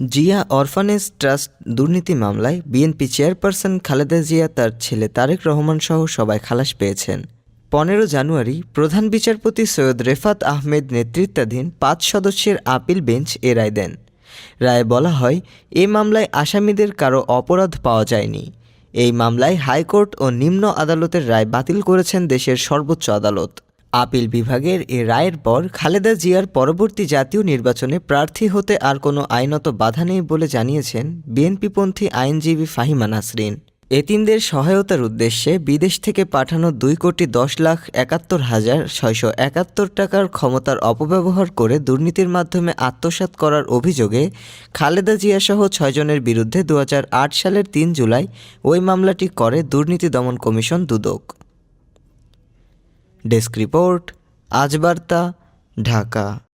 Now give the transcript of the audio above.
Zia orphanage trust দুর্নীতি মামলায় BNP chairperson Khaleda Zia, তার ছেলে তারেক রহমান সহ সবাই খালাস পেয়েছেন। পনেরো জানুয়ারি প্রধান বিচারপতি সৈয়দ রেফাত আহমেদ নেতৃত্বাধীন পাঁচ সদস্যের আপিল বেঞ্চ এ রায় দেন। রায়ে বলা হয়, এ মামলায় আসামিদের কারও অপরাধ পাওয়া যায়নি। এই মামলায় হাইকোর্ট ও নিম্ন আদালতের রায় বাতিল করেছেন দেশের সর্বোচ্চ আদালত। আপিল বিভাগের এ রায়ের পর খালেদা জিয়ার পরবর্তী জাতীয় নির্বাচনে প্রার্থী হতে আর কোনো আইনত বাধা নেই বলে জানিয়েছেন বিএনপিপন্থী আইনজীবী ফাহিমা নাসরিন। এতিমদের সহায়তার উদ্দেশ্যে বিদেশ থেকে পাঠানো দুই কোটি দশ লাখ একাত্তর হাজার ছয়শো একাত্তর টাকার ক্ষমতার অপব্যবহার করে দুর্নীতির মাধ্যমে আত্মসাৎ করার অভিযোগে খালেদা জিয়াসহ ছয়জনের বিরুদ্ধে দু হাজার আট সালের তিন জুলাই ওই মামলাটি করে দুর্নীতি দমন কমিশন দুদক। ডেস্ক রিপোর্ট আজ বার্তা ঢাকা।